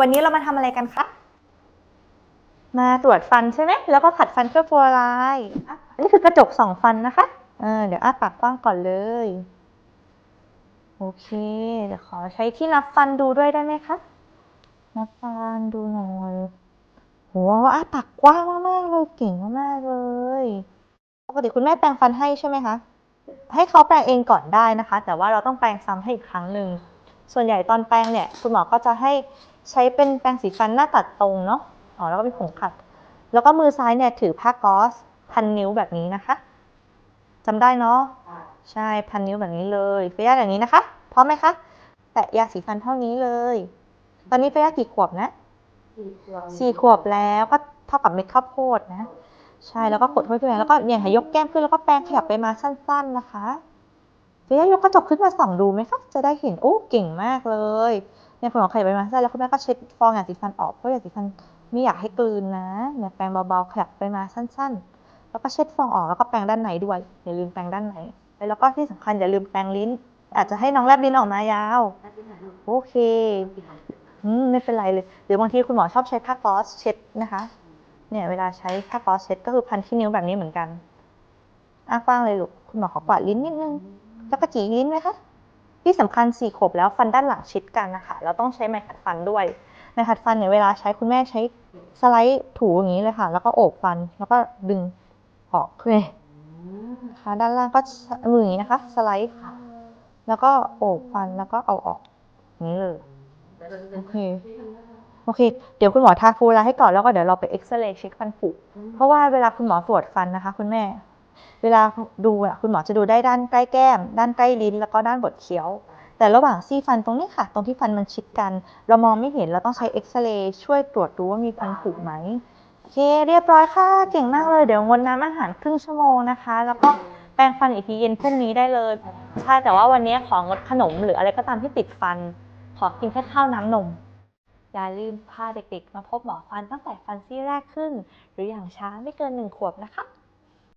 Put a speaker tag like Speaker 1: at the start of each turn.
Speaker 1: วันนี้เรามาทำอะไรกันคะ มาตรวจฟันใช่ไหม แล้วก็ขัดฟันเพื่อฟลูออไรด์อะอันนี้คือกระจกสองฟันนะคะเออเดี๋ยวอ้าปากกว้างก่อนเลย โอเค เดี๋ยวขอใช้ที่นับฟันดูด้วยได้ไหมคะ นับฟันดูหน่อยโหอ้าปากกว้างมากๆเลยเก่งมากๆเลย ปกติคุณแม่แปรงฟันให้ใช่ไหมคะ ให้เขาแปรงเองก่อนได้นะคะ แต่ว่าเราต้องแปรงซ้ำให้อีกครั้งหนึ่ง ส่วนใหญ่ตอนแปรงเนี่ย คุณหมอก็จะให้ ใช้เป็นแปรงสีฟันหน้าตัดตรงเนาะอ๋อแล้วก็มีผงขัด แล้วก็มือซ้ายเนี่ยถือผ้าก๊อซพันนิ้วแบบนี้นะคะจำได้เนาะใช่พันนิ้วแบบนี้เลยเฟียสอย่างนี้นะคะพร้อมไหมคะแตะยาสีฟันเท่านี้เลย ตอนนี้เฟียสกี่ขวบนะสี่ขวบแล้วก็เท่ากับเม็ดข้าวโพดนะ ใช่แล้วก็กดไว้เพื่อนแล้วก็เนี่ยค่ะยกแก้มขึ้นแล้วก็แปรงขยับไปมาสั้น ๆนะคะเฟียยกกระจกขึ้นมาส่องดูไหมคะจะได้เห็นโอ้เก่งมากเลย เนี่ยคุณหมอขยับไปมาสั้นแล้วคุณแม่ก็เช็ดฟองยาสีฟันออกเพราะยาสีฟันไม่อยากให้กลืนนะเนี่ยแปรงเบาๆขยับไปมาสั้น ๆ แล้วก็เช็ดฟองออกแล้วก็แปรงด้านในด้วยอย่าลืมแปรงด้านในแล้วก็ที่สำคัญอย่าลืมแปรงลิ้น อาจจะให้น้องแลบลิ้นออกมายาวโอเคอืมไม่เป็นไรเลยหรือบางทีคุณหมอชอบใช้ผ้าก๊อซเช็ดนะคะเนี่ยเวลาใช้ผ้าก๊อซเช็ดก็คือพันที่นิ้วแบบนี้เหมือนกันอ้ากว้างเลยลูกคุณหมอขอกวาดลิ้นนิดนึงแล้วก็จีลิ้นไหมคะ ที่สำคัญสี่ขวบแล้วฟันด้านหลังชิดกันนะคะ เราต้องใช้ไม้ขัดฟันด้วยไม้ขัดฟันเนี่ยเวลาใช้คุณแม่ใช้สไลด์ถูอย่างนี้เลยค่ะ แล้วก็โอบฟันแล้วก็ดึงออกเลยค่ะด้านล่างก็มืออย่างนี้นะคะ สไลด์แล้วก็โอบฟันแล้วก็เอาออกอย่างนี้เลยโอเคโอเค เดี๋ยวคุณหมอทาฟูลาให้ก่อนแล้วก็เดี๋ยวเราไปเอ็กซเรย์เช็คฟันผุ เพราะว่าเวลาคุณหมอตรวจฟันนะคะ คุณแม่ เวลาดูอะคุณหมอจะดูได้ด้านใกล้แก้ม ด้านใกล้ลิ้น แล้วก็ด้านบดเคี้ยว แต่ระหว่างซี่ฟันตรงนี้ค่ะ ตรงที่ฟันมันชิดกัน เรามองไม่เห็นเราต้องใช้เอ็กซเรย์ช่วยตรวจดูว่ามีฟันผุไหมโอเค เรียบร้อยค่ะ เก่งมากเลยเดี๋ยวงดน้ำอาหารครึ่งชั่วโมงนะคะ แล้วก็แปรงฟันอีกทีเย็นพรุ่งนี้ได้เลยใช่แต่ว่าวันนี้ของงดขนมหรืออะไรก็ตามที่ติดฟัน ขอกินแค่ข้าวน้ำนมอย่าลืมพาเด็กๆ มาพบหมอฟันตั้งแต่ฟันซี่แรกขึ้น หรืออย่างช้าไม่เกินหนึ่งขวบนะคะ